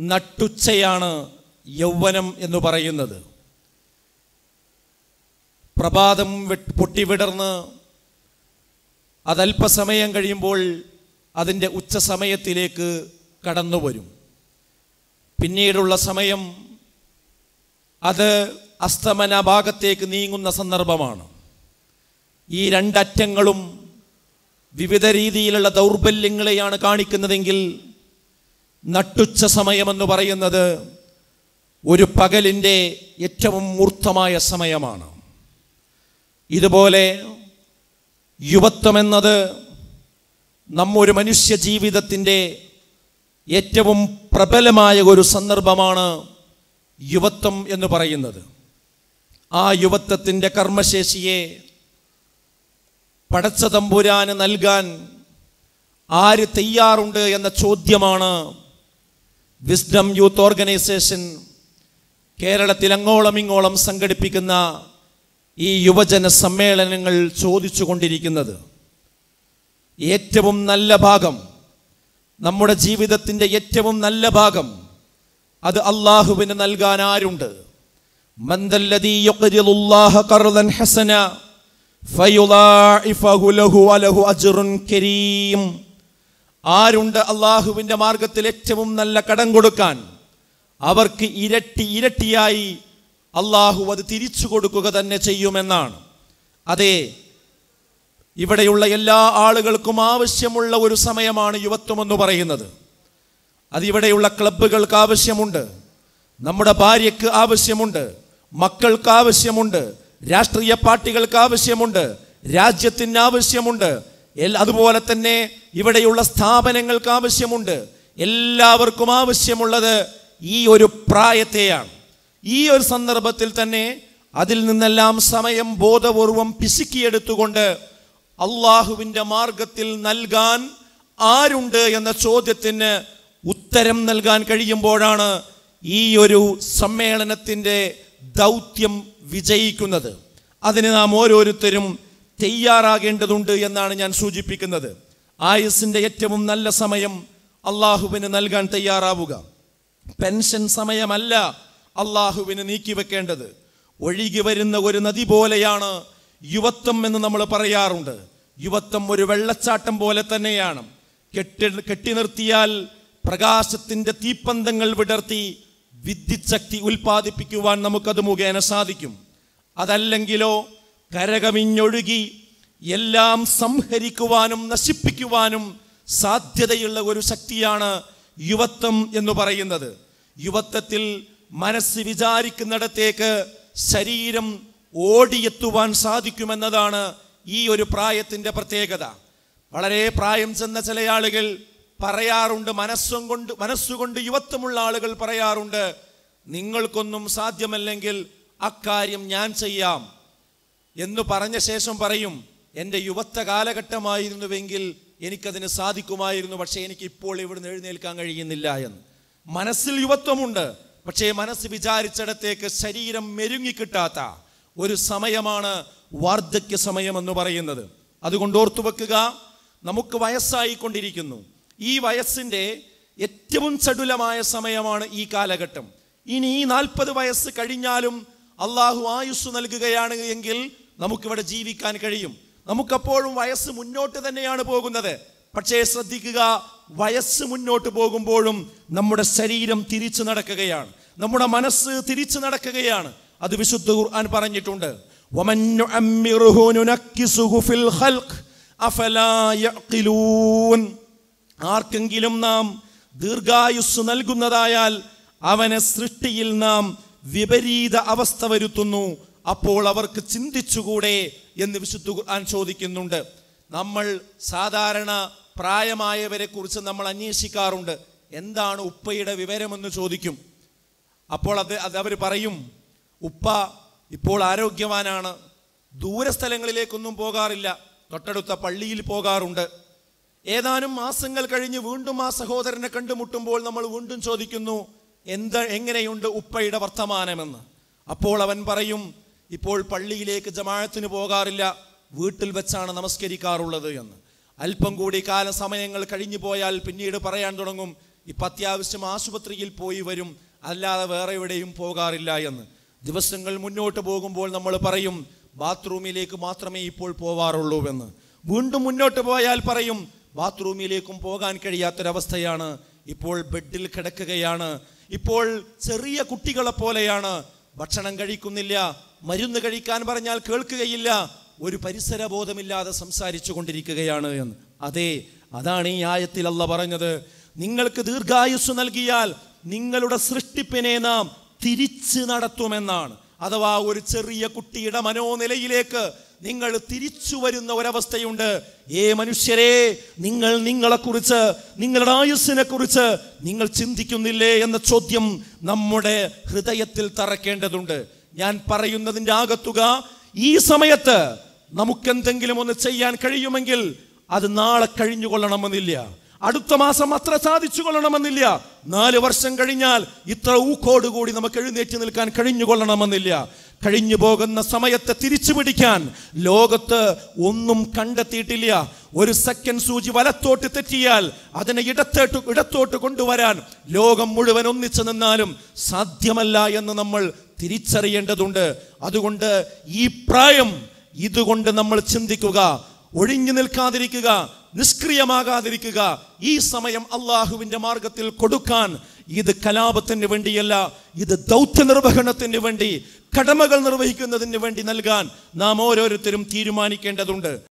നട്ടുച്ചയാണ് യൗവനം എന്ന് പറയുന്നത്. പ്രഭാതം പൊട്ടിവിടർന്ന് അതല്പസമയം കഴിയുമ്പോൾ അതിന്റെ ഉച്ച സമയത്തിലേക്ക് കടന്നു വരും പിന്നീടുള്ള സമയം അത് അസ്തമന ഭാഗത്തേക്ക് നീങ്ങുന്ന സന്ദർഭമാണ്. ഈ രണ്ടറ്റങ്ങളും വിവിധ രീതിയിലുള്ള ദൗർബല്യങ്ങളെയാണ് കാണിക്കുന്നതെങ്കിൽ നട്ടുച്ച സമയമെന്ന് പറയുന്നത് ഒരു പകലിന്റെ ഏറ്റവും മൂർത്തമായ സമയമാണ്. ഇതുപോലെ യുവത്വം എന്നത് നമ്മൊരു മനുഷ്യ ജീവിതത്തിന്റെ ഏറ്റവും പ്രബലമായ ഒരു സന്ദർഭമാണ് യുവത്വം എന്ന് പറയുന്നത്. ആ യുവത്വത്തിന്റെ കർമ്മശേഷിയെ പടച്ച തമ്പുരാന് നൽകാൻ ആര് തയ്യാറുണ്ട് എന്ന ചോദ്യമാണ് വിസ്ഡം യൂത്ത് ഓർഗനൈസേഷൻ കേരളത്തിൽ അങ്ങോളം ഇങ്ങോളം സംഘടിപ്പിക്കുന്ന ഈ യുവജന സമ്മേളനങ്ങൾ ചോദിച്ചു കൊണ്ടിരിക്കുന്നത് ഏറ്റവും നല്ല ഭാഗം നമ്മുടെ ജീവിതത്തിന്റെ ഏറ്റവും നല്ല ഭാഗം അത് അള്ളാഹുവിന് നൽകാൻ ആരുണ്ട്? ഹസന ഫയുളാഇഫഹു ലഹു വലഹു അജ്റുൻ കരീം. ആരുണ്ട് അള്ളാഹുവിന്റെ മാർഗത്തിൽ ഏറ്റവും നല്ല കടം കൊടുക്കാൻ? അവർക്ക് ഇരട്ടി ഇരട്ടിയായി അള്ളാഹു അത് തിരിച്ചു കൊടുക്കുക തന്നെ ചെയ്യുമെന്നാണ്. അതെ ഇവിടെയുള്ള എല്ലാ ആളുകൾക്കും ആവശ്യമുള്ള ഒരു സമയമാണ് യുവത്വം എന്ന് പറയുന്നത് അതിവിടെയുള്ള ക്ലബ്ബുകൾക്ക് ആവശ്യമുണ്ട് നമ്മുടെ ഭാര്യയ്ക്ക് ആവശ്യമുണ്ട് മക്കൾക്ക് ആവശ്യമുണ്ട് രാഷ്ട്രീയ പാർട്ടികൾക്ക് ആവശ്യമുണ്ട് രാജ്യത്തിന് ആവശ്യമുണ്ട്. അതുപോലെ തന്നെ ഇവിടെയുള്ള സ്ഥാപനങ്ങൾക്ക് ആവശ്യമുണ്ട്. എല്ലാവർക്കും ആവശ്യമുള്ളത് ഈ ഒരു പ്രായത്തെയാണ്. ഈ ഒരു സന്ദർഭത്തിൽ തന്നെ അതിൽ നിന്നെല്ലാം സമയം ബോധപൂർവം പിശുക്കിയെടുത്തുകൊണ്ട് അള്ളാഹുവിന്റെ മാർഗത്തിൽ നൽകാൻ ആരുണ്ട് എന്ന ചോദ്യത്തിന് ഉത്തരം നൽകാൻ കഴിയുമ്പോഴാണ് ഈ ഒരു സമ്മേളനത്തിന്റെ ദൗത്യം വിജയിക്കുന്നത്. അതിന് നാം ഓരോരുത്തരും തയ്യാറാകേണ്ടതുണ്ട് എന്നാണ് ഞാൻ സൂചിപ്പിക്കുന്നത്. ആയുസിന്റെ ഏറ്റവും നല്ല സമയം അള്ളാഹുവിന് നൽകാൻ തയ്യാറാവുക. പെൻഷൻ സമയമല്ല അള്ളാഹുവിന് നീക്കിവെക്കേണ്ടത് ഒഴുകി വരുന്ന ഒരു നദി പോലെയാണ് യുവത്വം എന്ന് നമ്മൾ പറയാറുണ്ട്. യുവത്വം ഒരു വെള്ളച്ചാട്ടം പോലെ തന്നെയാണ്. കെട്ടി കെട്ടി നിർത്തിയാൽ പ്രകാശത്തിന്റെ തീപ്പന്തങ്ങൾ വിടർത്തി വിദ്യുച്ഛക്തി ഉൽപ്പാദിപ്പിക്കുവാൻ നമുക്കത് മുഖേന സാധിക്കും. അതല്ലെങ്കിലോ കരകമിഞ്ഞൊഴുകി എല്ലാം സംഹരിക്കുവാനും നശിപ്പിക്കുവാനും സാധ്യതയുള്ള ഒരു ശക്തിയാണ് യുവത്വം എന്ന് പറയുന്നത്. യുവത്വത്തിൽ മനസ്സ് വിചാരിക്കുന്നിടത്തേക്ക് ശരീരം ഓടിയെത്തുവാൻ സാധിക്കുമെന്നതാണ് ഈ ഒരു പ്രായത്തിന്റെ പ്രത്യേകത. വളരെ പ്രായം ചെന്ന ചില ആളുകൾ പറയാറുണ്ട് മനസ്സും കൊണ്ട് മനസ്സുകൊണ്ട് യുവത്വമുള്ള ആളുകൾ പറയാറുണ്ട് നിങ്ങൾക്കൊന്നും സാധ്യമല്ലെങ്കിൽ അക്കാര്യം ഞാൻ ചെയ്യാം എന്ന് പറഞ്ഞ ശേഷം പറയും എന്റെ യുവത്വ കാലഘട്ടമായിരുന്നുവെങ്കിൽ എനിക്കതിന് സാധിക്കുമായിരുന്നു പക്ഷേ എനിക്ക് ഇപ്പോൾ ഇവിടുന്ന് എഴുന്നേൽക്കാൻ കഴിയുന്നില്ല എന്ന്. മനസ്സിൽ യുവത്വമുണ്ട് പക്ഷേ മനസ്സ് വിചാരിച്ചിടത്തേക്ക് ശരീരം മെരുങ്ങിക്കിട്ടാത്ത ഒരു സമയമാണ് വാർദ്ധക്യ സമയം എന്ന് പറയുന്നത്. അതുകൊണ്ട് ഓർത്തു വെക്കുക നമുക്ക് വയസ്സായിക്കൊണ്ടിരിക്കുന്നു. ഈ വയസ്സിന്റെ ഏറ്റവും ചടുലമായ സമയമാണ് ഈ കാലഘട്ടം. ഇനി ഈ നാൽപ്പത് വയസ്സ് കഴിഞ്ഞാലും അള്ളാഹു ആയുസ് നൽകുകയാണ് എങ്കിൽ നമുക്കിവിടെ ജീവിക്കാൻ കഴിയും. നമുക്കപ്പോഴും വയസ്സ് മുന്നോട്ട് തന്നെയാണ് പോകുന്നത്. പക്ഷേ ശ്രദ്ധിക്കുക വയസ്സ് മുന്നോട്ട് പോകുമ്പോഴും നമ്മുടെ ശരീരം തിരിച്ചു നടക്കുകയാണ്. നമ്മുടെ മനസ്സ് തിരിച്ചു നടക്കുകയാണ്. അത് വിശുദ്ധ ഖുർആൻ പറഞ്ഞിട്ടുണ്ട്. ആർക്കെങ്കിലും നാം ദീർഘായുസ് നൽകുന്നതായാൽ അവനെ സൃഷ്ടിയിൽ നാം വിപരീത അവസ്ഥ വരുത്തുന്നു. അപ്പോൾ അവർക്ക് ചിന്തിച്ചുകൂടെ എന്ന് വിശുദ്ധ ഖുർആൻ ചോദിക്കുന്നുണ്ട്. നമ്മൾ സാധാരണ പ്രായമായവരെ കുറിച്ച് നമ്മൾ അന്വേഷിക്കാറുണ്ട്. എന്താണ് ഉപ്പയുടെ വിവരമെന്ന് ചോദിക്കും. അപ്പോൾ അത് അത് അവർ പറയും ഉപ്പ ഇപ്പോൾ ആരോഗ്യവാനാണ്. ദൂരസ്ഥലങ്ങളിലേക്കൊന്നും പോകാറില്ല. തൊട്ടടുത്ത പള്ളിയിൽ പോകാറുണ്ട്. ഏതാനും മാസങ്ങൾ കഴിഞ്ഞ് വീണ്ടും ആ സഹോദരനെ കണ്ടുമുട്ടുമ്പോൾ നമ്മൾ വീണ്ടും ചോദിക്കുന്നു എന്ത് എങ്ങനെയുണ്ട് ഉപ്പയുടെ വർത്തമാനമെന്ന്? അപ്പോൾ അവൻ പറയും ഇപ്പോൾ പള്ളിയിലേക്ക് ജമാഴത്തിന് പോകാറില്ല. വീട്ടിൽ വെച്ചാണ് നമസ്കരിക്കാറുള്ളത് എന്ന്. അല്പം കൂടി കാലസമയങ്ങൾ കഴിഞ്ഞു പോയാൽ പിന്നീട് പറയാൻ തുടങ്ങും. ഇപ്പം അത്യാവശ്യം ആശുപത്രിയിൽ പോയി വരും. അല്ലാതെ വേറെ എവിടെയും പോകാറില്ല എന്ന്. ദിവസങ്ങൾ മുന്നോട്ട് പോകുമ്പോൾ നമ്മൾ പറയും ബാത്റൂമിലേക്ക് മാത്രമേ ഇപ്പോൾ പോവാറുള്ളൂ എന്ന്. വീണ്ടും മുന്നോട്ട് പോയാൽ പറയും ബാത്റൂമിലേക്കും പോകാൻ കഴിയാത്തൊരവസ്ഥയാണ്. ഇപ്പോൾ ബെഡിൽ കിടക്കുകയാണ്. ഇപ്പോൾ ചെറിയ കുട്ടികളെ പോലെയാണ് ഭക്ഷണം കഴിക്കുന്നില്ല. മരുന്ന് കഴിക്കാൻ പറഞ്ഞാൽ കേൾക്കുകയില്ല. ഒരു പരിസരബോധമില്ലാതെ സംസാരിച്ചു കൊണ്ടിരിക്കുകയാണ് എന്ന്. അതെ അതാണ് ഈ ആയത്തിൽ അല്ല പറഞ്ഞത്. നിങ്ങൾക്ക് ദീർഘായുസ് നൽകിയാൽ നിങ്ങളുടെ സൃഷ്ടിപ്പിനെ നാം തിരിച്ച് നടത്തുമെന്നാണ്. അഥവാ ഒരു ചെറിയ കുട്ടിയുടെ മനോനിലയിലേക്ക് നിങ്ങൾ തിരിച്ചു വരുന്ന ഒരവസ്ഥയുണ്ട്. ഏ മനുഷ്യരെ നിങ്ങൾ നിങ്ങളെക്കുറിച്ച് നിങ്ങളുടെ ആയുസ്സിനെ കുറിച്ച് നിങ്ങൾ ചിന്തിക്കുന്നില്ലേ എന്ന ചോദ്യം നമ്മുടെ ഹൃദയത്തിൽ തറക്കേണ്ടതുണ്ട്. ഞാൻ പറയുന്നതിന്റെ ആകത്തുക. ഈ സമയത്ത് നമുക്കെന്തെങ്കിലും ഒന്ന് ചെയ്യാൻ കഴിയുമെങ്കിൽ അത് നാളെ കഴിഞ്ഞുകൊള്ളണമെന്നില്ല. അടുത്ത മാസം അത്ര സാധിച്ചു കൊള്ളണമെന്നില്ല നാല് വർഷം കഴിഞ്ഞാൽ ഇത്ര ഊക്കോട് കൂടി നമുക്ക് എഴുന്നേറ്റ് നിൽക്കാൻ കഴിഞ്ഞു കൊള്ളണമെന്നില്ല കഴിഞ്ഞു പോകുന്ന സമയത്തെ തിരിച്ചു പിടിക്കാൻ ലോകത്ത് ഒന്നും കണ്ടെത്തിയിട്ടില്ല. ഒരു സെക്കൻഡ് സൂചി വലത്തോട്ട് തെറ്റിയാൽ അതിനെ ഇടത്തോട്ട് ഇടത്തോട്ട് കൊണ്ടുവരാൻ ലോകം മുഴുവൻ ഒന്നിച്ചു നിന്നാലും സാധ്യമല്ല എന്ന് നമ്മൾ തിരിച്ചറിയേണ്ടതുണ്ട്. അതുകൊണ്ട് ഈ പ്രായം ഇതുകൊണ്ട് നമ്മൾ ചിന്തിക്കുക ഒഴിഞ്ഞു നിൽക്കാതിരിക്കുക നിഷ്ക്രിയമാകാതിരിക്കുക ഈ സമയം അള്ളാഹുവിന്റെ മാർഗത്തിൽ കൊടുക്കാൻ ഇത് കലാപത്തിന് വേണ്ടിയല്ല ഇത് ദൗത്യ നിർവഹണത്തിന് വേണ്ടി കടമകൾ നിർവഹിക്കുന്നതിന് വേണ്ടി നൽകാൻ നാം ഓരോരുത്തരും തീരുമാനിക്കേണ്ടതുണ്ട്.